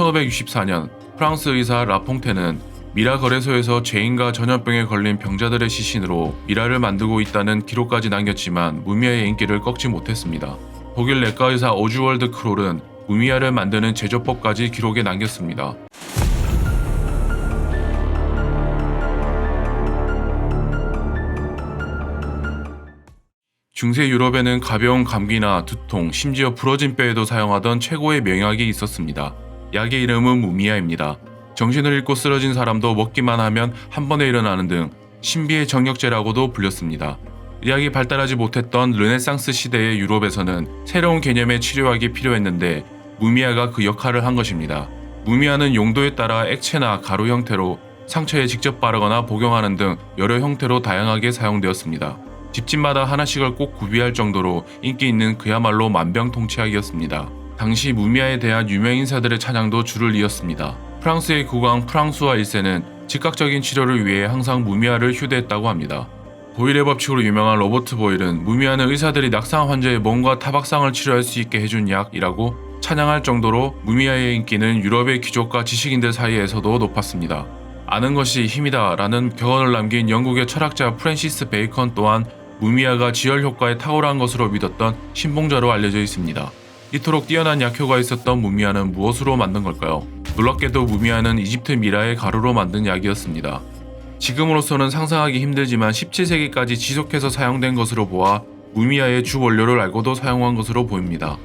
1564년 프랑스 의사 라퐁테는 미라 거래소에서 죄인과 전염병에 걸린 병자들의 시신으로 미라를 만들고 있다는 기록까지 남겼지만 무미아의 인기를 꺾지 못했습니다. 독일 내과 의사 오즈월드 크롤은 무미아를 만드는 제조법까지 기록에 남겼습니다. 중세 유럽에는 가벼운 감기나 두통, 심지어 부러진 뼈에도 사용하던 최고의 명약이 있었습니다. 약의 이름은 무미아입니다. 정신을 잃고 쓰러진 사람도 먹기만 하면 한 번에 일어나는 등 신비의 정력제라고도 불렸습니다. 의학이 발달하지 못했던 르네상스 시대의 유럽에서는 새로운 개념의 치료약이 필요했는데 무미아가 그 역할을 한 것입니다. 무미아는 용도에 따라 액체나 가루 형태로 상처에 직접 바르거나 복용하는 등 여러 형태로 다양하게 사용되었습니다. 집집마다 하나씩을 꼭 구비할 정도로 인기 있는 그야말로 만병통치약이었습니다. 당시 무미아에 대한 유명 인사들의 찬양도 줄을 이었습니다. 프랑스의 국왕 프랑수와 1세는 즉각적인 치료를 위해 항상 무미아를 휴대했다고 합니다. 보일의 법칙으로 유명한 로버트 보일은 무미아는 의사들이 낙상 환자의 몸과 타박상을 치료할 수 있게 해준 약이라고 찬양할 정도로 무미아의 인기는 유럽의 귀족과 지식인들 사이에서도 높았습니다. 아는 것이 힘이다 라는 격언을 남긴 영국의 철학자 프랜시스 베이컨 또한 무미아가 지혈 효과에 탁월한 것으로 믿었던 신봉자로 알려져 있습니다. 이토록 뛰어난 약효가 있었던 무미아는 무엇으로 만든 걸까요? 놀랍게도 무미아는 이집트 미라의 가루로 만든 약이었습니다. 지금으로서는 상상하기 힘들지만 17세기까지 지속해서 사용된 것으로 보아 무미아의 주 원료를 알고도 사용한 것으로 보입니다.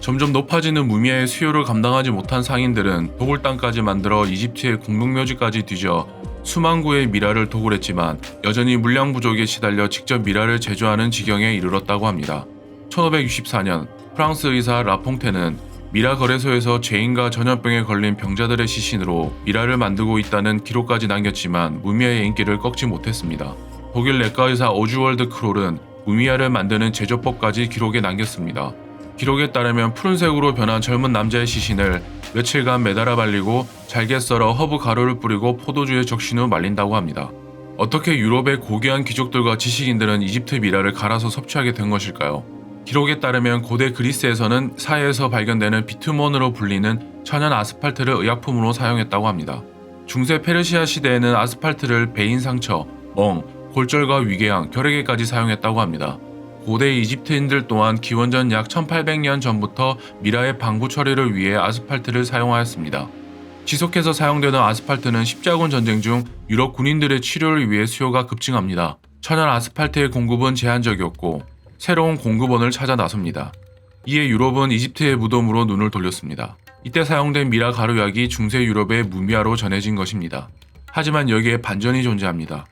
점점 높아지는 무미아의 수요를 감당하지 못한 상인들은 도굴 땅까지 만들어 이집트의 공동묘지까지 뒤져 수만 구의 미라를 도굴했지만 여전히 물량 부족에 시달려 직접 미라를 제조하는 지경에 이르렀다고 합니다. 1564년 프랑스 의사 라퐁테는 미라 거래소에서 죄인과 전염병에 걸린 병자들의 시신으로 미라를 만들고 있다는 기록까지 남겼지만 무미아의 인기를 꺾지 못했습니다. 독일 내과 의사 오즈월드 크롤은 무미아를 만드는 제조법까지 기록에 남겼습니다. 기록에 따르면 푸른색으로 변한 젊은 남자의 시신을 며칠간 매달아 발리고 잘게 썰어 허브 가루를 뿌리고 포도주에 적신 후 말린다고 합니다. 어떻게 유럽의 고귀한 귀족들과 지식인들은 이집트 미라를 갈아서 섭취하게 된 것일까요? 기록에 따르면 고대 그리스에서는 사해에서 발견되는 비투몬으로 불리는 천연 아스팔트를 의약품으로 사용했다고 합니다. 중세 페르시아 시대에는 아스팔트를 배인 상처, 멍, 골절과 위궤양, 결핵에까지 사용했다고 합니다. 고대 이집트인들 또한 기원전 약 1800년 전부터 미라의 방부 처리를 위해 아스팔트를 사용하였습니다. 지속해서 사용되는 아스팔트는 십자군 전쟁 중 유럽 군인들의 치료를 위해 수요가 급증합니다. 천연 아스팔트의 공급은 제한적이었고 새로운 공급원을 찾아 나섭니다. 이에 유럽은 이집트의 무덤으로 눈을 돌렸습니다. 이때 사용된 미라 가루약이 중세 유럽의 무미아로 전해진 것입니다. 하지만 여기에 반전이 존재합니다.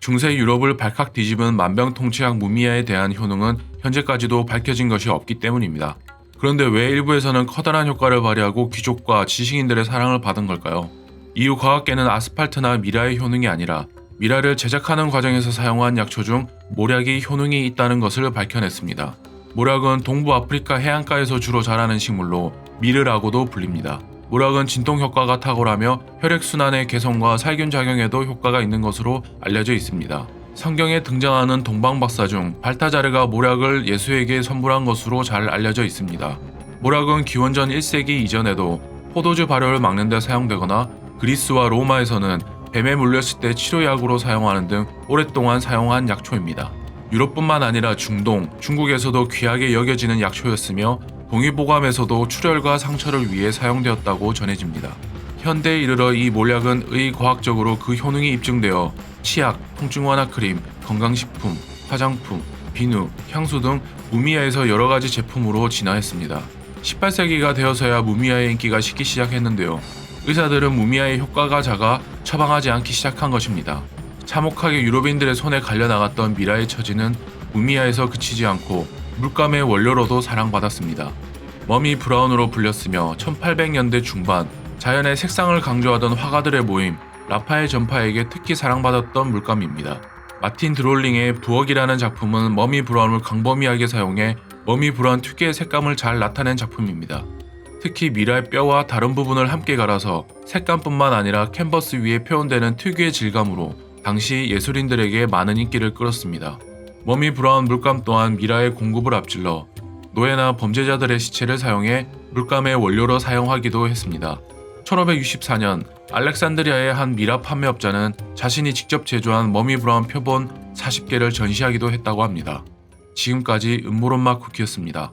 중세 유럽을 발칵 뒤집은 만병통치약 무미아에 대한 효능은 현재까지도 밝혀진 것이 없기 때문입니다. 그런데 왜 일부에서는 커다란 효과를 발휘하고 귀족과 지식인들의 사랑을 받은 걸까요? 이후 과학계는 아스팔트나 미라의 효능이 아니라 미라를 제작하는 과정에서 사용한 약초 중 모략이 효능이 있다는 것을 밝혀냈습니다. 모략은 동부 아프리카 해안가에서 주로 자라는 식물로 미르라고도 불립니다. 모략은 진통 효과가 탁월하며 혈액순환의 개선과 살균 작용에도 효과가 있는 것으로 알려져 있습니다. 성경에 등장하는 동방박사 중 발타자르가 모략을 예수에게 선물한 것으로 잘 알려져 있습니다. 모략은 기원전 1세기 이전에도 포도주 발효를 막는 데 사용되거나 그리스와 로마에서는 뱀에 물렸을 때 치료약으로 사용하는 등 오랫동안 사용한 약초입니다. 유럽뿐만 아니라 중동, 중국에서도 귀하게 여겨지는 약초였으며 동의보감에서도 출혈과 상처를 위해 사용되었다고 전해집니다. 현대에 이르러 이 몰약은 의과학적으로 그 효능이 입증되어 치약, 통증 완화 크림, 건강식품, 화장품, 비누, 향수 등 무미야에서 여러 가지 제품으로 진화했습니다. 18세기가 되어서야 무미야의 인기가 식기 시작했는데요. 의사들은 무미야의 효과가 작아 처방하지 않기 시작한 것입니다. 참혹하게 유럽인들의 손에 갈려 나갔던 미라의 처지는 무미야에서 그치지 않고 물감의 원료로도 사랑받았습니다. 머미 브라운으로 불렸으며 1800년대 중반 자연의 색상을 강조하던 화가들의 모임 라파엘 전파에게 특히 사랑받았던 물감입니다. 마틴 드롤링의 부엌이라는 작품은 머미 브라운을 광범위하게 사용해 머미 브라운 특유의 색감을 잘 나타낸 작품입니다. 특히 미라의 뼈와 다른 부분을 함께 갈아서 색감뿐만 아니라 캔버스 위에 표현되는 특유의 질감으로 당시 예술인들에게 많은 인기를 끌었습니다. 머미 브라운 물감 또한 미라의 공급을 앞질러 노예나 범죄자들의 시체를 사용해 물감의 원료로 사용하기도 했습니다. 1564년 알렉산드리아의 한 미라 판매업자는 자신이 직접 제조한 머미 브라운 표본 40개를 전시하기도 했다고 합니다. 지금까지 음모론막 쿠키였습니다.